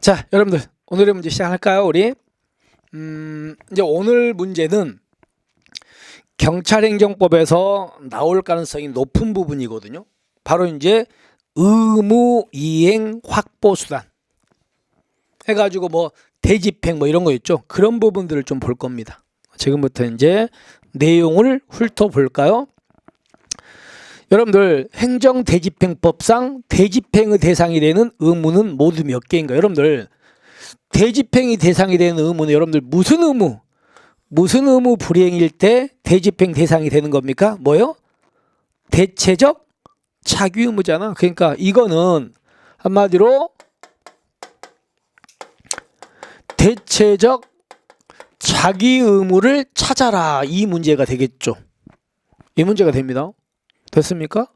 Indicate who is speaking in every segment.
Speaker 1: 자, 여러분들 오늘의 문제 시작할까요? 우리 음, 이제 오늘 문제는 경찰행정법에서 나올 가능성이 높은 부분이거든요. 바로 이제 의무 이행 확보 수단 해가지고 뭐 대집행 뭐 이런 거 있죠. 그런 부분들을 좀 볼 겁니다. 지금부터 이제 내용을 훑어볼까요? 여러분들 행정 대집행법상 대집행의 대상이 되는 의무는 모두 몇 개인가? 여러분들 대집행이 대상이 되는 의무는 여러분들 무슨 의무? 무슨 의무 불이행일 때 대집행 대상이 되는 겁니까? 뭐요? 대체적 차기 의무잖아. 그러니까 이거는 한마디로 대체적 자기 의무를 찾아라 이 문제가 되겠죠. 이 문제가 됩니다. 됐습니까?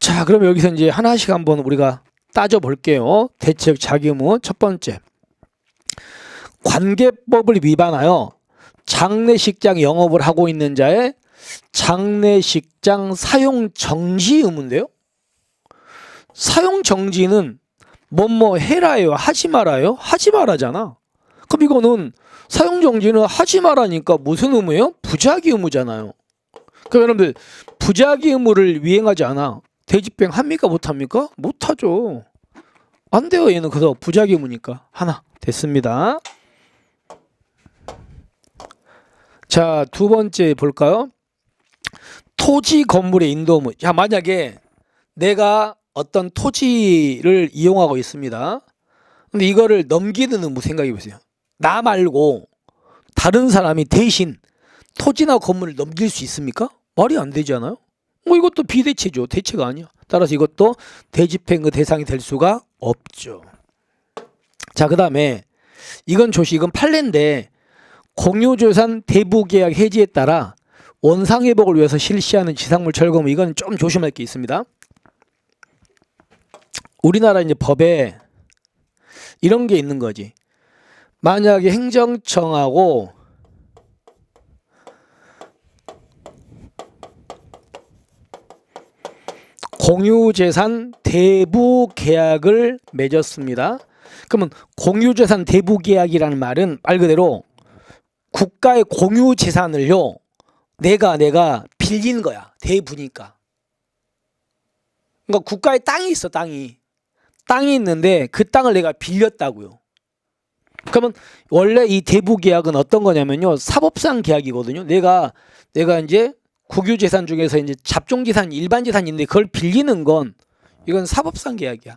Speaker 1: 자, 그럼 여기서 이제 하나씩 한번 우리가 따져 볼게요. 대체적 자기 의무 첫 번째. 관계법을 위반하여 장례식장 영업을 하고 있는 자의 장례식장 사용 정지 의무인데요. 사용 정지는 뭐뭐 해라요, 하지 말아요, 하지 말아잖아. 그럼 이거는 사용 정지는 하지 말라니까 무슨 의무예요? 부작위 의무잖아요. 그럼 여러분들 부작위 의무를 위행하지 않아 대집행 합니까 못합니까? 못하죠. 안 돼요 얘는 그래서 부작위 의무니까 하나 됐습니다. 자 두 번째 볼까요? 토지 건물의 인도 의무. 자 만약에 내가 어떤 토지를 이용하고 있습니다. 근데 이거를 넘기는 의무 생각해 보세요. 나 말고 다른 사람이 대신 토지나 건물을 넘길 수 있습니까? 말이 안 되잖아요. 뭐 이것도 비대체죠. 대체가 아니야. 따라서 이것도 대집행의 대상이 될 수가 없죠. 자, 그 다음에 이건 조시 이건 판례인데 공유재산 대부계약 해지에 따라 원상 회복을 위해서 실시하는 지상물 철거무 이건 좀 조심할 게 있습니다. 우리나라 이제 법에 이런 게 있는 거지. 만약에 행정청하고 공유재산 대부 계약을 맺었습니다. 그러면 공유재산 대부 계약이라는 말은 말 그대로 국가의 공유재산을요 내가 내가 빌린 거야 대부니까. 그러니까 국가에 땅이 있어 땅이 땅이 있는데 그 땅을 내가 빌렸다고요. 그러면 원래 이 대부 계약은 어떤 거냐면요 사법상 계약이거든요. 내가 내가 이제 국유재산 중에서 이제 잡종재산, 일반재산인데 그걸 빌리는 건 이건 사법상 계약이야.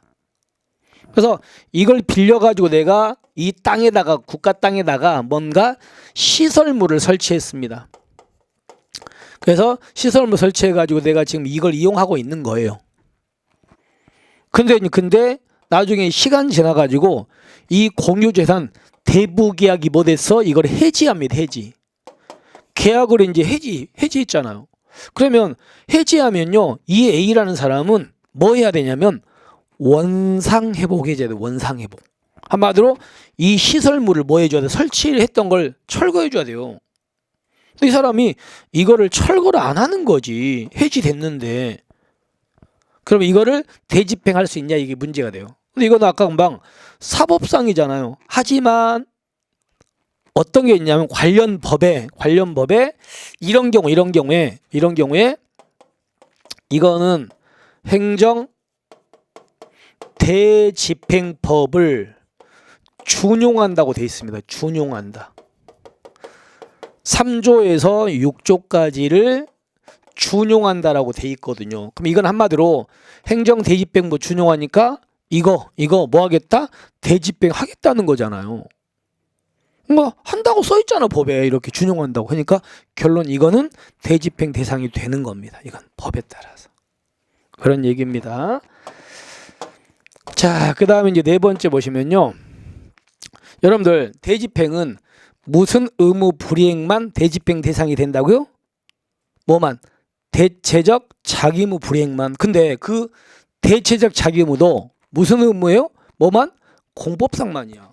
Speaker 1: 그래서 이걸 빌려가지고 내가 이 땅에다가 국가 땅에다가 뭔가 시설물을 설치했습니다. 그래서 시설물 설치해가지고 내가 지금 이걸 이용하고 있는 거예요. 근데 근데 나중에 시간 지나가지고 이 공유재산 대부 계약이 뭐 됐어? 이걸 해지합니다. 해지. 계약을 이제 해지 해지했잖아요. 그러면 해지하면요 이 A라는 사람은 뭐 해야 되냐면 원상 회복 해줘야 돼. 원상 회복. 한마디로 이 시설물을 뭐 해줘야 돼? 설치를 했던 걸 철거해줘야 돼요. 근데 이 사람이 이거를 철거를 안 하는 거지. 해지됐는데. 그럼 이거를 대집행할 수 있냐 이게 문제가 돼요. 근데 이건 아까 금방 사법상이잖아요. 하지만 어떤 게 있냐면 관련 법에 관련 법에 이런 경우 이런 경우에 이런 경우에 이거는 행정 대집행법을 준용한다고 돼 있습니다. 준용한다. 3조에서 6조까지를 준용한다라고 돼 있거든요. 그럼 이건 한마디로 행정 대집행법 준용하니까 이거 이거 뭐 하겠다? 대집행 하겠다는 거잖아요. 뭐 한다고 써 있잖아 법에 이렇게 준용한다고 하니까 결론 이거는 대집행 대상이 되는 겁니다. 이건 법에 따라서 그런 얘기입니다. 자, 그 다음에 이제 네 번째 보시면요. 여러분들 대집행은 무슨 의무 불이행만 대집행 대상이 된다고요? 뭐만 대체적 자기의무 불이행만. 근데 그 대체적 자기의무도 무슨 의무예요? 뭐만 공법상만이야.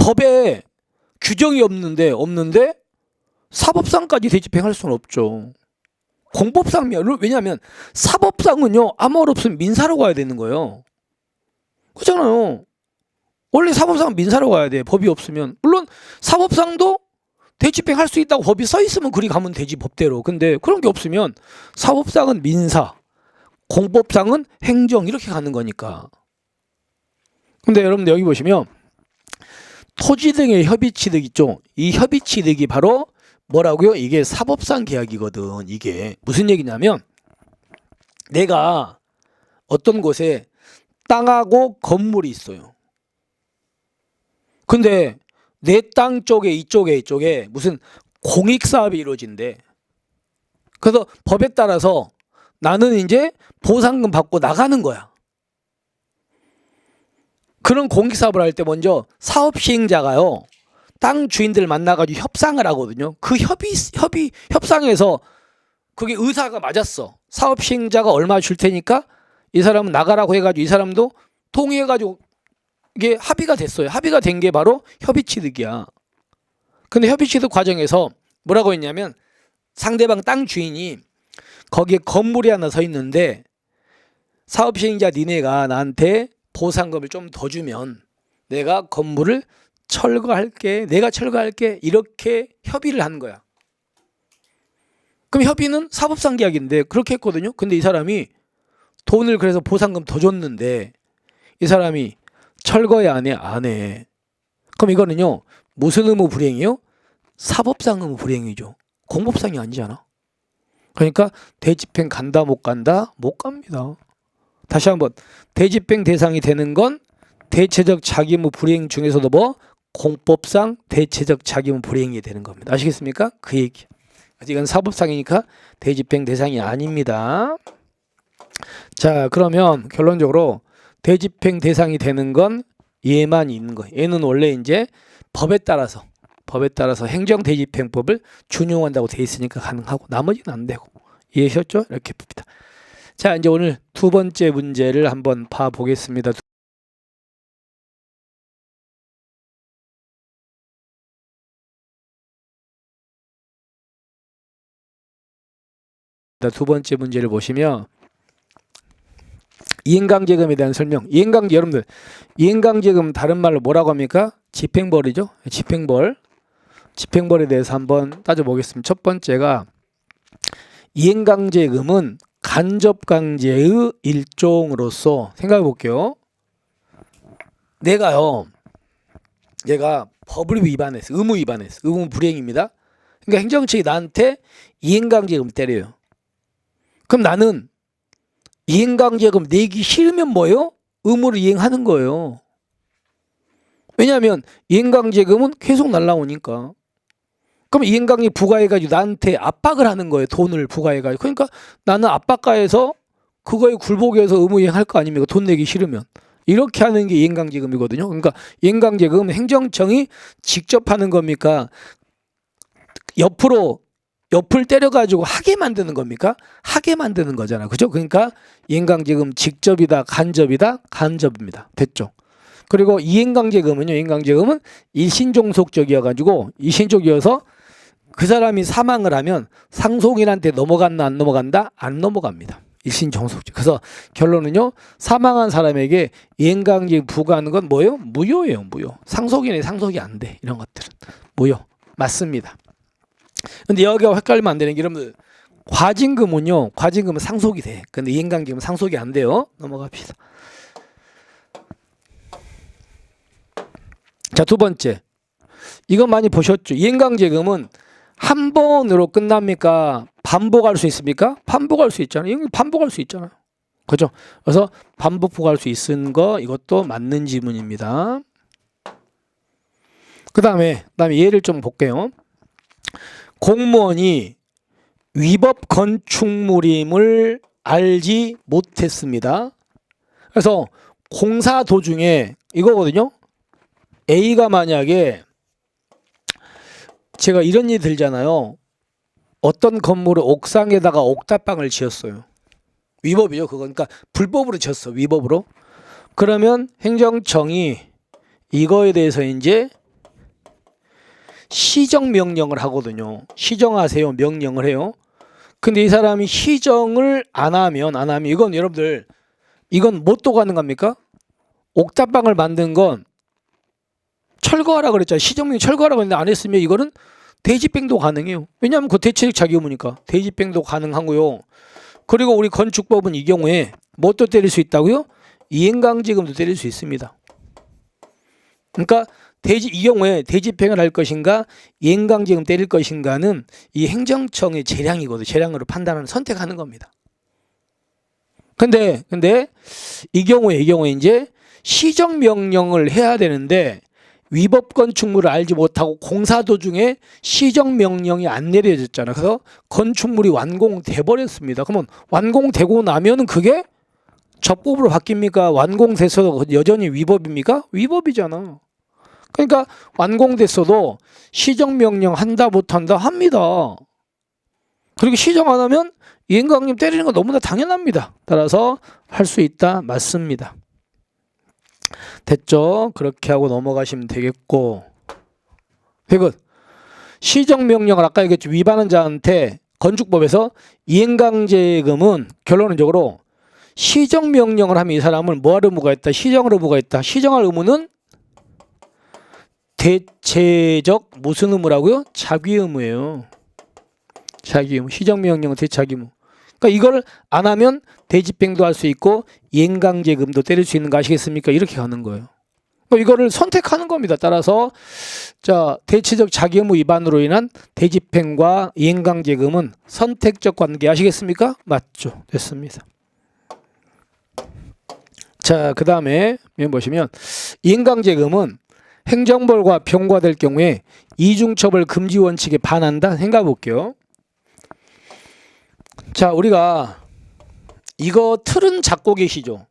Speaker 1: 법에 규정이 없는데 없는데 사법상까지 대집행할 수는 없죠. 공법상이야. 왜냐하면 사법상은요 아무 말 없으면 민사로 가야 되는 거예요. 그렇잖아요. 원래 사법상은 민사로 가야 돼. 법이 없으면. 물론 사법상도 대집행 할 수 있다고 법이 써 있으면 그리 가면 되지 법대로. 근데 그런 게 없으면 사법상은 민사, 공법상은 행정 이렇게 가는 거니까. 근데 여러분들 여기 보시면 토지 등의 협의 취득 있죠. 이 협의 취득이 바로 뭐라고요? 이게 사법상 계약이거든. 이게 무슨 얘기냐면 내가 어떤 곳에 땅하고 건물이 있어요. 근데 내 땅 쪽에 이쪽에 이쪽에 무슨 공익 사업이 이루어진대. 그래서 법에 따라서 나는 이제 보상금 받고 나가는 거야. 그런 공익 사업을 할 때 먼저 사업 시행자가요. 땅 주인들 만나가지고 협상을 하거든요. 그 협의 협의 협상에서 그게 의사가 맞았어. 사업 시행자가 얼마 줄 테니까 이 사람은 나가라고 해가지고 이 사람도 동의해가지고 이게 합의가 됐어요. 합의가 된 게 바로 협의 취득이야. 근데 협의 취득 과정에서 뭐라고 했냐면 상대방 땅 주인이 거기에 건물이 하나 서 있는데 사업 시행자 니네가 나한테 보상금을 좀 더 주면 내가 건물을 철거할게. 내가 철거할게. 이렇게 협의를 한 거야. 그럼 협의는 사법상 계약인데 그렇게 했거든요. 근데 이 사람이 돈을 그래서 보상금 더 줬는데 이 사람이 철거해 안 해? 안 해. 그럼 이거는요. 무슨 의무 불이행이요? 사법상 의무 불이행이죠. 공법상이 아니잖아. 그러니까 대집행 간다 못 간다? 못 갑니다. 다시 한번 대집행 대상이 되는 건 대체적 자기의무 불이행 중에서도 뭐 공법상 대체적 자기의무 불이행이 되는 겁니다. 아시겠습니까? 그 얘기. 이건 사법상이니까 대집행 대상이 아닙니다. 자, 그러면 결론적으로 대집행 대상이 되는 건 얘만 있는 거예요. 얘는 원래 이제 법에 따라서 법에 따라서 행정 대집행법을 준용한다고 돼 있으니까 가능하고 나머지는 안 되고 이해하셨죠? 이렇게 봅니다. 자, 이제 오늘 두 번째 문제를 한번 봐 보겠습니다. 두 번째 문제를 보시면 이행강제금에 대한 설명. 이행강 여러분들 이행강제금 다른 말로 뭐라고 합니까? 집행벌이죠. 집행벌. 집행벌에 대해서 한번 따져보겠습니다. 첫 번째가 이행강제금은 간접 강제의 일종으로서 생각해 볼게요. 내가요, 내가 법을 위반했어, 의무 위반했어, 의무 불이행입니다. 그러니까 행정처이 나한테 이행강제금 때려요. 그럼 나는 이행강제금 내기 싫으면 뭐예요? 의무를 이행하는 거예요. 왜냐하면 이행강제금은 계속 날라오니까. 그럼 이행강제 부과해가지고 나한테 압박을 하는 거예요. 돈을 부과해가지고. 그러니까 나는 압박가해서 그거에 굴복해서 의무 이행할 거 아닙니까? 돈 내기 싫으면. 이렇게 하는 게 이행강제금이거든요. 그러니까 이행강제금 행정청이 직접 하는 겁니까? 옆으로 옆을 때려가지고 하게 만드는 겁니까? 하게 만드는 거잖아. 그죠? 그러니까 이행강제금 직접이다, 간접이다, 간접입니다. 됐죠? 그리고 이행강제금은요, 이행강제금은 일신종속적이어가지고, 일신족이어서 그 사람이 사망을 하면 상속인한테 넘어갔나 안 넘어간다? 안 넘어갑니다. 일신종속적. 그래서 결론은요, 사망한 사람에게 이행강제금 부과하는 건 뭐예요? 무효예요, 무효. 상속인의 상속이 안 돼. 이런 것들은. 무효. 맞습니다. 근데 여기가 헷갈리면 안 되는 게 여러분들 과징금은요. 과징금은 상속이 돼. 근데 이행강제금은 상속이 안 돼요. 넘어갑시다. 자, 두 번째. 이건 많이 보셨죠? 이행강제금은 한 번으로 끝납니까? 반복할 수 있습니까? 반복할 수 있잖아요. 반복할 수 있잖아요. 그죠? 그래서 반복할 수 있는 거 이것도 맞는 지문입니다. 그 다음에 그다음에 예를 좀 볼게요. 공무원이 위법 건축물임을 알지 못했습니다. 그래서 공사 도중에 이거거든요. A가 만약에 제가 이런 일 들잖아요. 어떤 건물을 옥상에다가 옥탑방을 지었어요. 위법이죠. 그건 그러니까 불법으로 지었어. 위법으로. 그러면 행정청이 이거에 대해서 이제 시정 명령을 하거든요. 시정하세요. 명령을 해요. 근데 이 사람이 시정을 안 하면 안 하면 이건 여러분들 이건 뭣도 가는 겁니까? 옥탑방을 만든 건 철거하라 그랬잖아요. 시정명 철거하라 그랬는데 안 했으면 이거는 대집행도 가능해요. 왜냐하면 그 대체적 의무니까 대집행도 가능하고요. 그리고 우리 건축법은 이 경우에 뭣도 때릴 수 있다고요? 이행강제금도 때릴 수 있습니다. 그러니까 대지 이 경우에 대집행을 할 것인가 이행강제금 때릴 것인가는 이 행정청의 재량이거든. 재량으로 판단하는 선택하는 겁니다. 근데 근데 이 경우에 이 경우에 이제 시정 명령을 해야 되는데 위법 건축물을 알지 못하고 공사 도중에 시정 명령이 안 내려졌잖아. 그래서 건축물이 완공돼 버렸습니다. 그러면 완공되고 나면은 그게 적법으로 바뀝니까? 완공돼서 여전히 위법입니까? 위법이잖아. 그러니까 완공됐어도 시정 명령 한다 못한다 합니다. 그리고 시정 안 하면 이행강림 때리는 건 너무나 당연합니다. 따라서 할 수 있다 맞습니다. 됐죠? 그렇게 하고 넘어가시면 되겠고. 그리고 시정 명령을 아까 얘기했죠. 위반한 자한테 건축법에서 이행강제금은 결론적으로 시정 명령을 하면 이 사람을 뭐할 의무가 있다. 시정할 의무가 있다. 시정할 의무는 대체적 무슨 의무라고요? 자기 의무예요. 자기 의무. 시정 명령은 대자기 의무. 그러니까 이걸 안 하면 대집행도 할 수 있고 이행강제금도 때릴 수 있는 거 아시겠습니까? 이렇게 가는 거예요. 그러니까 이거를 선택하는 겁니다. 따라서 자 대체적 자기 의무 위반으로 인한 대집행과 이행강제금은 선택적 관계 아시겠습니까? 맞죠. 됐습니다. 자, 그 다음에 보시면 이행강제금은 행정벌과 병과될 경우에 이중처벌 금지 원칙에 반한다 생각해 볼게요. 자, 우리가 이거 틀은 잡고 계시죠?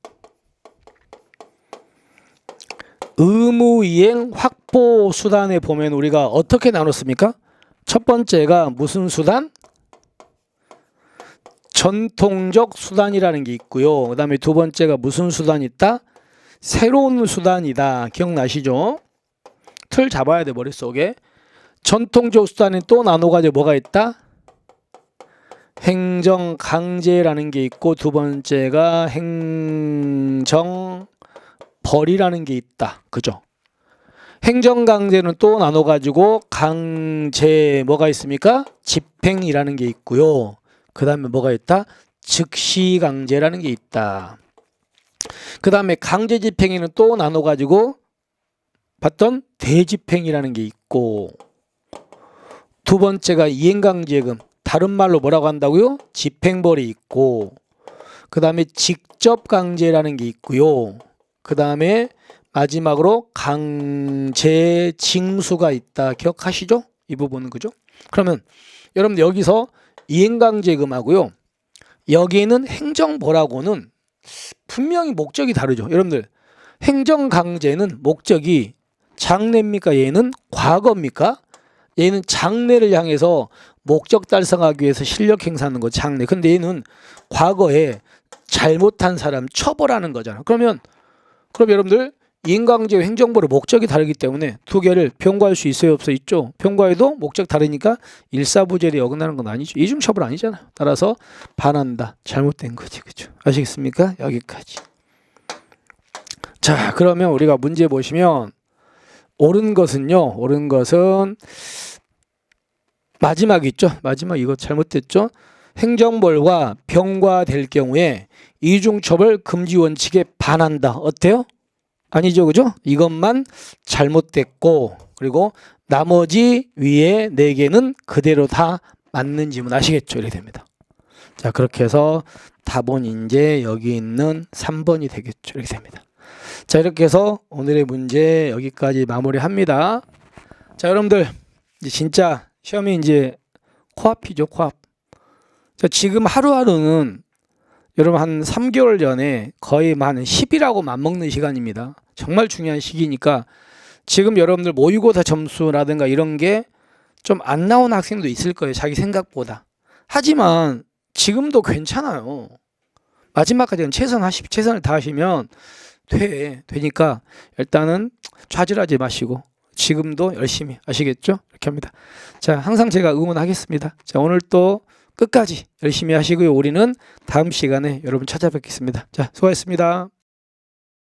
Speaker 1: 의무이행 확보 수단에 보면 우리가 어떻게 나눴습니까? 첫 번째가 무슨 수단? 전통적 수단이라는 게 있고요. 그 다음에 두 번째가 무슨 수단이 있다? 새로운 수단이다. 기억나시죠? 틀 잡아야 돼, 머릿속에. 전통적 수단은 또 나눠가지고 뭐가 있다? 행정 강제라는 게 있고 두 번째가 행정 벌이라는 게 있다. 그죠? 행정 강제는 또 나눠 가지고 강제 뭐가 있습니까? 집행이라는 게 있고요. 그다음에 뭐가 있다? 즉시 강제라는 게 있다. 그다음에 강제 집행에는 또 나눠 가지고 봤던 대집행이라는 게 있고 두 번째가 이행강제금 다른 말로 뭐라고 한다고요? 집행벌이 있고 그 다음에 직접 강제라는 게 있고요. 그 다음에 마지막으로 강제 징수가 있다. 기억하시죠? 이 부분은 그죠? 그러면 여러분 여기서 이행강제금하고요. 여기에는 행정벌하고는 분명히 목적이 다르죠. 여러분들 행정강제는 목적이 장래입니까? 얘는 과거입니까? 얘는 장래를 향해서 목적 달성하기 위해서 실력 행사하는 거 장래. 근데 얘는 과거에 잘못한 사람 처벌하는 거잖아. 그러면 그럼 여러분들 인강제와 행정부의 목적이 다르기 때문에 두 개를 평가할 수 있어요 없어 있죠. 평가해도 목적 다르니까 일사부재리 어긋나는 건 아니죠. 이중처벌 아니잖아. 따라서 반한다. 잘못된 거지. 그죠? 아시겠습니까? 여기까지. 자, 그러면 우리가 문제 보시면 옳은 것은요. 옳은 것은 마지막 있죠. 마지막 이거 잘못됐죠. 행정벌과 병과될 경우에 이중처벌 금지 원칙에 반한다. 어때요? 아니죠, 그죠? 이것만 잘못됐고 그리고 나머지 위에 네 개는 그대로 다 맞는 지문 아시겠죠? 이렇게 됩니다. 자, 그렇게 해서 답은 이제 여기 있는 3번이 되겠죠. 이렇게 됩니다. 자, 이렇게 해서 오늘의 문제 여기까지 마무리합니다. 자, 여러분들 이제 진짜 시험이 이제 코앞이죠, 코앞. 자, 지금 하루하루는 여러분 한 3개월 전에 거의 한 10이라고 맞먹는 시간입니다. 정말 중요한 시기니까 지금 여러분들 모의고사 점수라든가 이런 게 좀 안 나온 학생도 있을 거예요. 자기 생각보다. 하지만 지금도 괜찮아요. 마지막까지는 최선하시, 최선을 다하시면 돼. 되니까 일단은 좌절하지 마시고 지금도 열심히 아시겠죠? 이렇게 합니다. 자, 항상 제가 응원하겠습니다. 자, 오늘 또 끝까지 열심히 하시고요. 우리는 다음 시간에 여러분 찾아뵙겠습니다. 자, 수고하셨습니다.